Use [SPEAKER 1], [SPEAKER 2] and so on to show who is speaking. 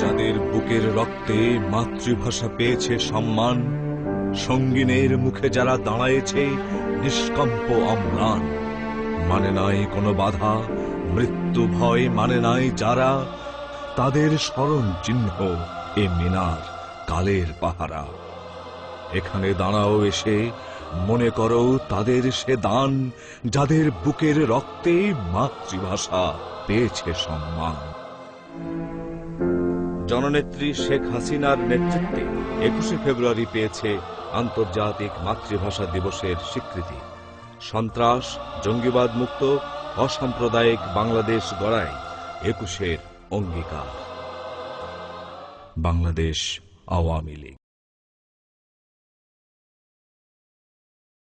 [SPEAKER 1] যাদের বুকের রক্তে মাতৃভাষা পেয়েছে সম্মান, সঙ্গিনের মুখে যারা দাঁড়ায়েছে নিষ্কম্প অম্লান মানে নাই কোনো বাধা, মৃত্যু ভয় মানে নাই যারা তাদের স্মরণ চিহ্ন এ মিনার কালের পাহারা। এখানে দাঁড়াও এসে মনে করো তাদের সে দান যাদের বুকের রক্তে মাতৃভাষা পেয়েছে সম্মান। জননেত্রী শেখ হাসিনার নেতৃত্বে একুশে ফেব্রুয়ারি পেয়েছে আন্তর্জাতিক মাতৃভাষা দিবসের স্বীকৃতি। সন্ত্রাস, জঙ্গিবাদ মুক্ত, অসাম্প্রদায়িক বাংলাদেশ গড়ায় একুশের অঙ্গীকার। বাংলাদেশ আওয়ামী লীগ।